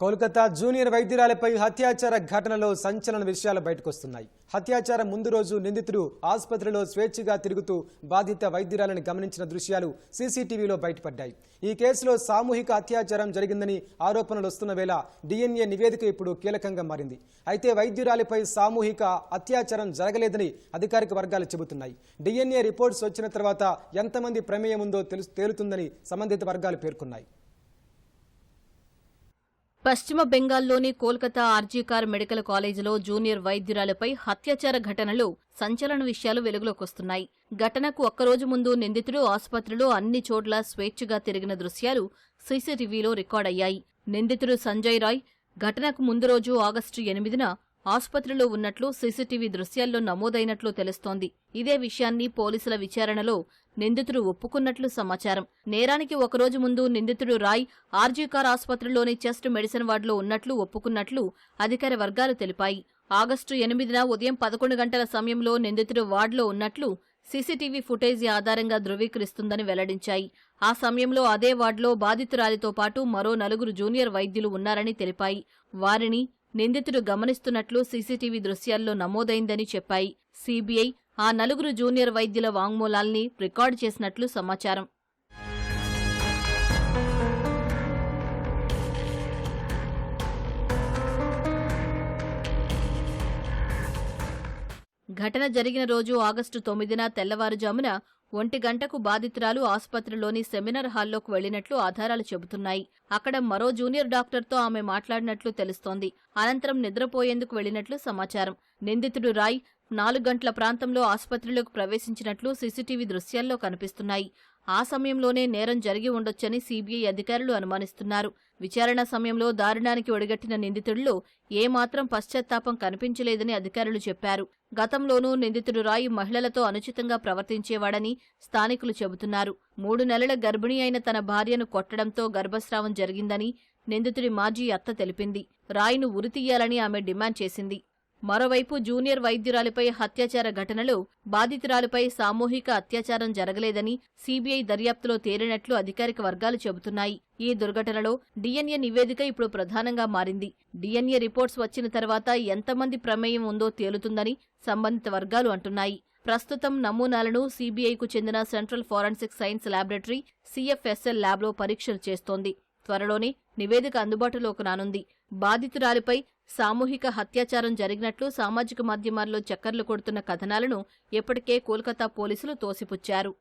Kolkata junior వైద్యురాలపై హత్యాచార ఘటనలో సంచలన విషయాలు బయటకొస్తున్నాయి. హత్యాచారం ముందు రోజు నిందితుడు ఆసుపత్రిలో స్వేచ్ఛగా తిరుగుతూ బాధిత వైద్యురాలను గమనించిన దృశ్యాలు సీసీటీవీలో బయటపడ్డాయి. ఈ కేసులో సామూహిక అత్యాచారం జరిగిందని ఆరోపణలు వస్తున్న వేళ డిఎన్ఏ నివేదిక ఇప్పుడు కీలకంగా మారింది. అయితే వైద్యురాలిపై సామూహిక అత్యాచారం జరగలేదని అధికారిక వర్గాలు చెబుతున్నాయి. డిఎన్ఏ రిపోర్ట్స్ వచ్చిన తర్వాత ఎంతమంది ప్రమేయం ఉందో తెలుసు తేలుతుందని సంబంధిత వర్గాలు పేర్కొన్నాయి. పశ్చిమ బెంగాల్లోని కోల్కతా ఆర్జీకార్ మెడికల్ కాలేజీలో జూనియర్ వైద్యురాలపై హత్యాచార ఘటనలు సంచలన విషయాలు వెలుగులోకొస్తున్నాయి ఘటనకు ఒక్కరోజు ముందు నిందితుడు ఆసుపత్రిలో అన్ని చోట్ల స్వేచ్ఛగా తిరిగిన దృశ్యాలు సీసీటీవీలో రికార్డయ్యాయి. నిందితుడు సంజయ్ రాయ్ ఘటనకు ముందు రోజు ఆగస్టు ఎనిమిదిన ఆసుపత్రిలో ఉన్నట్లు సీసీటీవీ దృశ్యాల్లో నమోదైనట్లు తెలుస్తోంది. ఇదే విషయాన్ని పోలీసుల విచారణలో నిందితుడు ఒప్పుకున్నట్లు సమాచారం. నేరానికి ఒకరోజు ముందు నిందితుడు రాయ్ ఆర్జీకార్ ఆసుపత్రిలోని చెస్ట్ మెడిసిన్ వార్డులో ఉన్నట్లు ఒప్పుకున్నట్లు అధికార వర్గాలు తెలిపాయి. ఆగస్టు ఎనిమిదిన ఉదయం పదకొండు గంటల సమయంలో నిందితుడు వార్డులో ఉన్నట్లు సీసీటీవీ ఫుటేజీ ఆధారంగా ధృవీకరిస్తుందని వెల్లడించాయి. ఆ సమయంలో అదే వార్డులో బాధితురాలితో పాటు మరో నలుగురు జూనియర్ వైద్యులు ఉన్నారని తెలిపాయి. వారిని నిందితుడు గమనిస్తున్నట్లు సీసీటీవీ దృశ్యాల్లో నమోదైందని చెప్పాయి. సీబీఐ ఆ నలుగురు జూనియర్ వైద్యుల వాంగ్మూలాల్ని రికార్డు చేసినట్లు సమాచారం. ఘటన జరిగిన రోజు ఆగస్టు తొమ్మిదిన తెల్లవారుజామున ఒంటి గంటకు బాధితురాలు ఆసుపత్రిలోని సెమినార్ హాల్లోకి వెళ్ళినట్లు ఆధారాలు చెబుతున్నాయి. అక్కడ మరో జూనియర్ డాక్టర్తో ఆమె మాట్లాడినట్లు తెలుస్తోంది. అనంతరం నిద్రపోయేందుకు వెళ్ళినట్లు సమాచారం. నిందితుడు రాయ్ నాలుగు గంటల ప్రాంతంలో ఆసుపత్రిలోకి ప్రవేశించినట్లు సీసీటీవీ దృశ్యాల్లో కనిపిస్తున్నాయి. ఆ సమయంలోనే నేరం జరిగి ఉండొచ్చని సీబీఐ అధికారులు అనుమానిస్తున్నారు. విచారణ సమయంలో దారుణానికి ఒడిగట్టిన నిందితుడిలో ఏమాత్రం పశ్చాత్తాపం కనిపించలేదని అధికారులు చెప్పారు. గతంలోనూ నిందితుడు రాయ్ మహిళలతో అనుచితంగా ప్రవర్తించేవాడని స్థానికులు చెబుతున్నారు. మూడు నెలల గర్భిణీ అయిన తన భార్యను కొట్టడంతో గర్భస్రావం జరిగిందని నిందితుడి మాజీ అత్త తెలిపింది. రాయ్ను ఉరితీయాలని ఆమె డిమాండ్ చేసింది. మరోవైపు జూనియర్ వైద్యురాలిపై హత్యాచార ఘటనలో బాధితురాలిపై సామూహిక అత్యాచారం జరగలేదని సీబీఐ దర్యాప్తులో తేలినట్లు అధికారిక వర్గాలు చెబుతున్నాయి. ఈ దుర్ఘటనలో డిఎన్ఏ నివేదిక ఇప్పుడు ప్రధానంగా మారింది. డిఎన్ఏ రిపోర్ట్స్ వచ్చిన తర్వాత ఎంతమంది ప్రమేయం ఉందో తేలుతుందని సంబంధిత వర్గాలు అంటున్నాయి. ప్రస్తుతం నమూనాలను సీబీఐకు చెందిన central forensic science laboratory CFSL ల్యాబ్లో పరీక్షలు చేస్తోంది. త్వరలోనే నివేదిక అందుబాటులోకి రానుంది. బాధితురాలిపై సామూహిక హత్యాచారం జరిగినట్లు సామాజిక మాధ్యమాల్లో చక్కర్లు కొడుతున్న కథనాలను ఇప్పటికే కోల్కతా పోలీసులు తోసిపుచ్చారు.